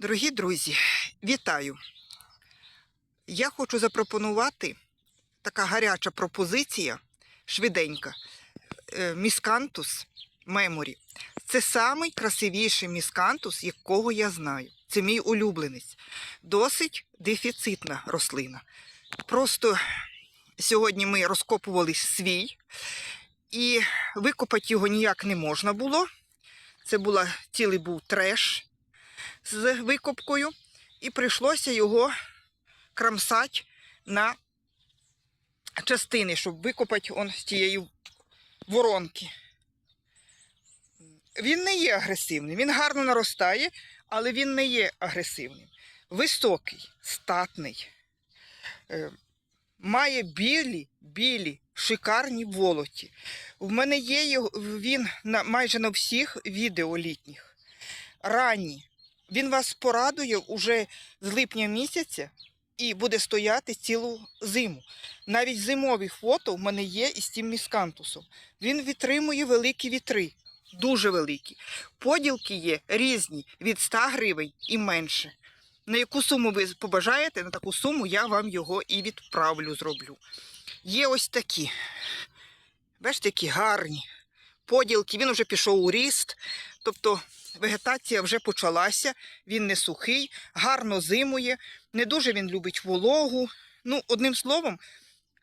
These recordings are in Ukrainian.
Дорогі друзі, вітаю! Я хочу запропонувати така гаряча пропозиція, швиденька. Е, Міскантус меморі. Це самий красивіший міскантус, якого я знаю. Це мій улюбленець. Досить дефіцитна рослина. Просто сьогодні ми розкопували свій, і викопати його ніяк не можна було. Це була цілий був треш з викопкою, і прийшлося його крамсати на частини, щоб викопати он з тієї воронки. Він не є агресивним, він гарно наростає, але він не є агресивним. Високий, статний, е, має білі, білі, шикарні волоті. В мене є він на, майже на всіх відео літніх. Ранні. Він вас порадує уже з липня місяця і буде стояти цілу зиму. Навіть зимові фото в мене є із цим міскантусом. Він витримує великі вітри, дуже великі. Поділки є різні від 100 гривень і менше. На яку суму ви побажаєте, на таку суму я вам його і відправлю, зроблю. Є ось такі. Бачите, які гарні поділки. Він вже пішов у ріст. Тобто вегетація вже почалася, він не сухий, гарно зимує, не дуже він любить вологу. Ну, одним словом,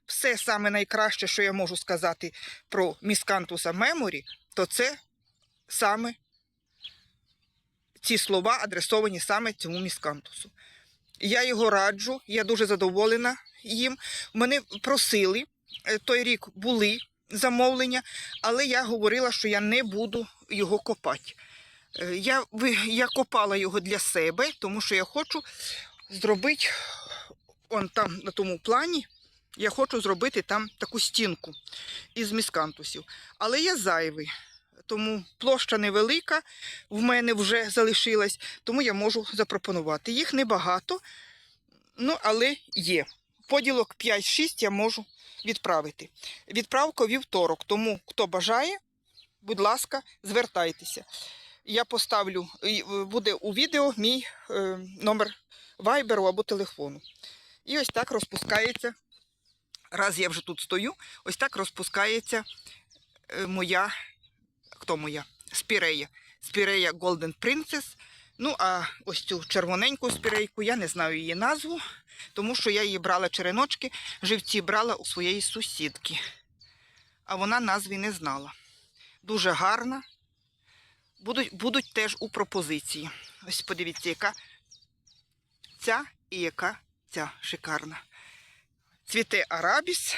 все саме найкраще, що я можу сказати про міскантуса меморі, то це саме ці слова адресовані саме цьому міскантусу. Я його раджу, я дуже задоволена їм. Мене просили, е, той рік були замовлення, але я говорила, що я не буду його копати. Е, Я, я копала його для себе, тому що я хочу зробити он там на тому плані. Я хочу зробити там таку стінку із міскантусів. Але я зайвий, тому площа невелика, в мене вже залишилась, тому я можу запропонувати. Їх небагато, ну але є. Поділок 5-6 я можу відправити. Відправка вівторок, тому хто бажає, будь ласка, звертайтеся. Я поставлю, е, буде у відео мій е, номер вайберу або телефону. І ось так розпускається. Раз я вже тут стою, ось так розпускається е, моя, хто моя? Спірея. Спірея Golden Princess. Ну, а ось цю червоненьку спірейку, я не знаю її назву, тому що я її брала череночки, живці брала у своєї сусідки. А вона назви не знала. Дуже гарна. Будуть, будуть теж у пропозиції. Ось подивіться, яка ця і яка ця шикарна. Цвіте арабіс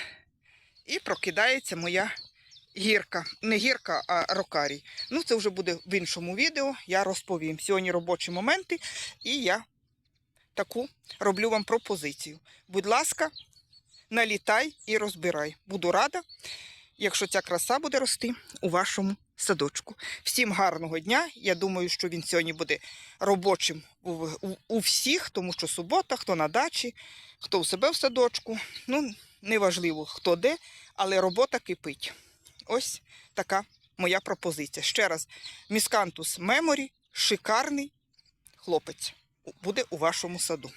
і прокидається моя гірка. Не гірка, а рокарій. Ну, це вже буде в іншому відео, я розповім. Сьогодні робочі моменти, і я таку роблю вам пропозицію. Будь ласка, налітай і розбирай. Буду рада, якщо ця краса буде рости у вашому садочку. Всім гарного дня. Я думаю, що він сьогодні буде робочим у, у, у всіх, тому що субота, хто на дачі, хто у себе в садочку. Ну, неважливо, хто де, але робота кипить. Ось така моя пропозиція. Ще раз, міскантус меморі, шикарний хлопець буде у вашому саду.